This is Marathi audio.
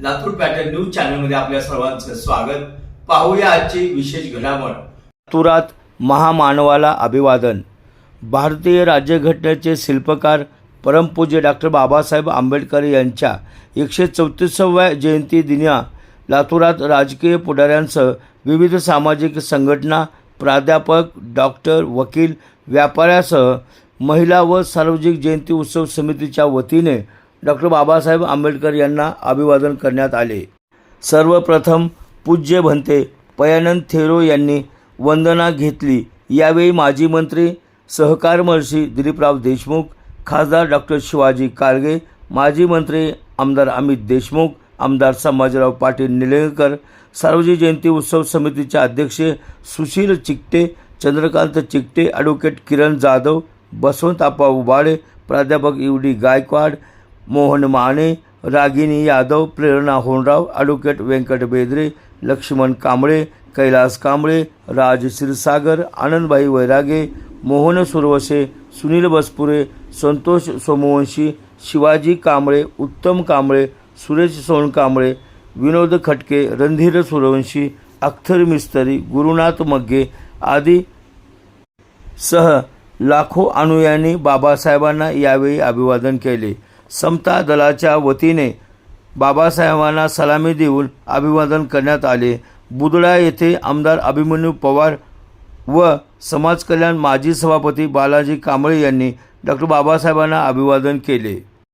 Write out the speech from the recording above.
न्यूज चॅनलमध्ये आपल्या सर्वांचं स्वागत. पाहूया आजची विशेष घडामोड. लातूरात महामानवाला अभिवादन. भारतीय राज्यघटनेचे शिल्पकार परमपूज्य डॉक्टर बाबासाहेब आंबेडकर यांच्या एकशे चौतीसाव्या जयंती दिन्या लातूरात राजकीय पुढाऱ्यांसह विविध सामाजिक संघटना प्राध्यापक डॉक्टर वकील व्यापाऱ्यासह महिला व सार्वजनिक जयंती उत्सव समितीच्या वतीने डॉक्टर बाबासाहेब आंबेडकर यांना अभिवादन करण्यात आले. सर्वप्रथम पूज्य भंते पयानंद थेरो यांनी वंदना घेतली. यावेळी माजी मंत्री सहकारमर्षी दिलीपराव देशमुख खासदार डॉक्टर शिवाजी कारगे माजी मंत्री आमदार अमित देशमुख आमदार संभाजीराव पाटील निलंगेकर सार्वजनिक जयंती उत्सव समितीचे अध्यक्ष सुशील चिकटे चंद्रकांत चिकटे ॲडव्होकेट किरण जाधव बसवंत आप्पा उबाळे प्राध्यापक U D Gaikwad Mohan Mane Ragini Yadav Prerna Honrao advocate Venkat Bedare Laxman Kamble Kailas Kamble Raj Kshirsagar Anandbhai Vairage Mohan Suravase Sunil Baspure Santosh Somvanshi Shivaji Kamble Uttam Kamble Suresh Sonkamble विनोद खटके रणधीर सूर्यवंशी अख्तर मिस्तरी गुरुनाथ मग्गे आदी सह लाखो अनुयायांनी बाबासाहेबांना यावेळी अभिवादन केले. समता दलाच्या वतीने बाबासाहेबांना सलामी देऊन अभिवादन करण्यात आले. बुदडा येथे आमदार अभिमन्यू पवार व समाजकल्याण माजी सभापती बालाजी कांबळे यांनी डॉक्टर बाबासाहेबांना अभिवादन केले.